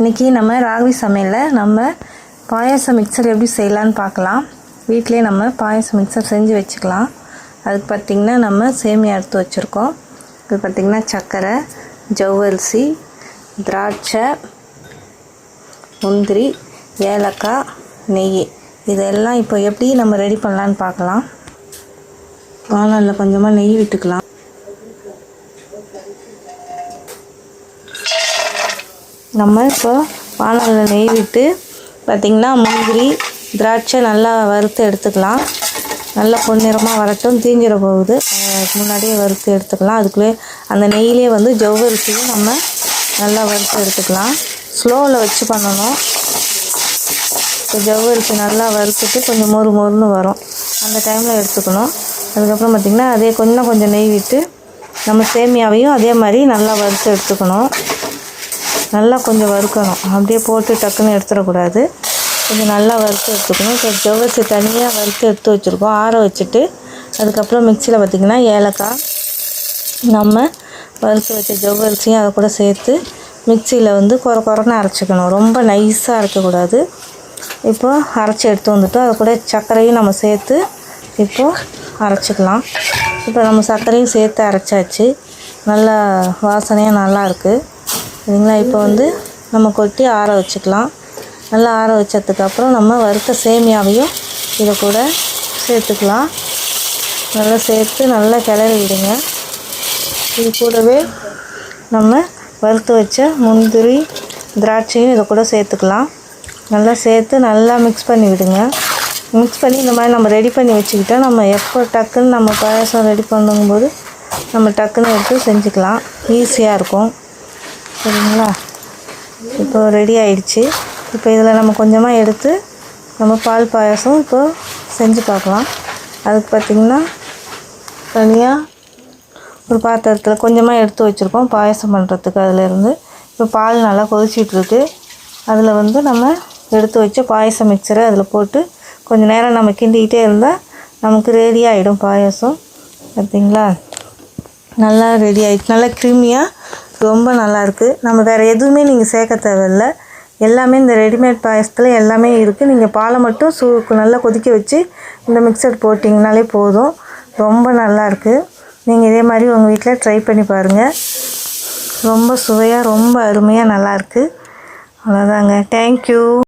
இன்றைக்கி நம்ம ராகவி சமையலில் நம்ம பாயாசம் மிக்சர் எப்படி செய்யலான்னு பார்க்கலாம். வீட்டிலே நம்ம பாயசம் மிக்சர் செஞ்சு வச்சுக்கலாம். அதுக்கு பார்த்திங்கன்னா நம்ம சேமியா எடுத்து வச்சுருக்கோம். இது பார்த்திங்கன்னா சர்க்கரை ஜவ்வரிசி திராட்சை முந்திரி ஏலக்காய் நெய். இதெல்லாம் இப்போ எப்படி நம்ம ரெடி பண்ணலான்னு பார்க்கலாம். வானலில் கொஞ்சமாக நெய் விட்டுக்கலாம். நம்ம இப்போ வானலில் நெய் விட்டு பார்த்திங்கன்னா முந்திரி திராட்சை நல்லா வறுத்து எடுத்துக்கலாம். நல்லா பொன்னிறமாக வரட்டும். தீஞ்சிட போகுது. முன்னாடியே வறுத்து எடுத்துக்கலாம். அதுக்குள்ளே அந்த நெய்யிலே வந்து ஜவ்வரிசியும் நம்ம நல்லா வறுத்து எடுத்துக்கலாம். ஸ்லோவில் வச்சு பண்ணணும். இப்போ ஜவ்வரிசி நல்லா வறுத்துட்டு கொஞ்சம் மொறு மொறுன்னு வரும். அந்த டைமில் எடுத்துக்கணும். அதுக்கப்புறம் பார்த்திங்கன்னா அதே கொஞ்சம் கொஞ்சம் நெய் விட்டு நம்ம சேமியாவையும் அதே மாதிரி நல்லா வறுத்து எடுத்துக்கணும். நல்லா கொஞ்சம் வறுக்கணும். அப்படியே போட்டு டக்குன்னு எடுத்துடக்கூடாது. கொஞ்சம் நல்லா வறுத்து எடுத்துக்கணும். இப்போ ஜவ்வரிசி தனியாக வறுத்து எடுத்து வச்சுருக்கோம். ஆற வச்சுட்டு அதுக்கப்புறம் மிக்சியில் பார்த்திங்கன்னா ஏலக்காய் நம்ம வறுத்து வச்ச ஜவ்வரிசியும் அதை கூட சேர்த்து மிக்சியில் வந்து குற குறன்னு அரைச்சிக்கணும். ரொம்ப நைஸாக அரைக்கக்கூடாது. இப்போ அரைச்சி எடுத்து வந்துட்டோம். அது கூட சர்க்கரையும் நம்ம சேர்த்து இப்போது அரைச்சிக்கலாம். இப்போ நம்ம சர்க்கரையும் சேர்த்து அரைச்சாச்சு. நல்லா வாசனையாக நல்லாயிருக்கு சரிங்களா? இப்போ வந்து நம்ம கொட்டி ஆற வச்சுக்கலாம். நல்லா ஆற வச்சதுக்கப்புறம் நம்ம வறுத்த சேமியாவையும் இதை கூட சேர்த்துக்கலாம். நல்லா சேர்த்து நல்லா கிளறி விடுங்க. இது கூடவே நம்ம வறுத்து வச்ச முந்திரி திராட்சையும் இதை கூட சேர்த்துக்கலாம். நல்லா சேர்த்து நல்லா மிக்ஸ் பண்ணி விடுங்க. மிக்ஸ் பண்ணி இந்த மாதிரி நம்ம ரெடி பண்ணி வச்சுக்கிட்டா நம்ம எப்போ டக்குன்னு நம்ம பாயாசம் ரெடி பண்ணும்போது நம்ம டக்குன்னு எடுத்து செஞ்சுக்கலாம். ஈஸியாக இருக்கும். சரிங்களா? இப்போ ரெடி ஆயிடுச்சு. இப்போ இதில் நம்ம கொஞ்சமாக எடுத்து நம்ம பால் பாயாசம் இப்போ செஞ்சு பார்க்கலாம். அதுக்கு பார்த்திங்கன்னா தனியாக ஒரு பாத்திரத்தில் கொஞ்சமாக எடுத்து வச்சுருக்கோம் பாயசம் பண்ணுறதுக்கு அதிலேருந்து. இப்போ பால் நல்லா கொதிச்சிட்ருக்கு. அதில் வந்து நம்ம எடுத்து வச்ச பாயசம் மிக்சரை அதில் போட்டு கொஞ்சம் நேரம் நம்ம கிண்டிக்கிட்டே இருந்தால் நமக்கு ரெடி ஆகிடும் பாயாசம். பார்த்தீங்களா? நல்லா ரெடி ஆகிடுச்சு நல்லா க்ரீமியாக ரொம்ப நல்லாயிருக்கு. நம்ம வேறு எதுவுமே நீங்கள் சேர்க்க தேவையில்ல. எல்லாமே இந்த ரெடிமேட் பாயசத்தில் எல்லாமே இருக்குது நீங்கள் பாலை மட்டும் சூ நல்லா கொதிக்க வச்சு இந்த மிக்சர் போட்டிங்கனாலே போதும். ரொம்ப நல்லாயிருக்கு. நீங்கள் இதே மாதிரி உங்கள் வீட்டில் ட்ரை பண்ணி பாருங்கள் ரொம்ப சுவையாக ரொம்ப அருமையாக நல்லாயிருக்கு. அவ்வளோதாங்க தேங்க்யூ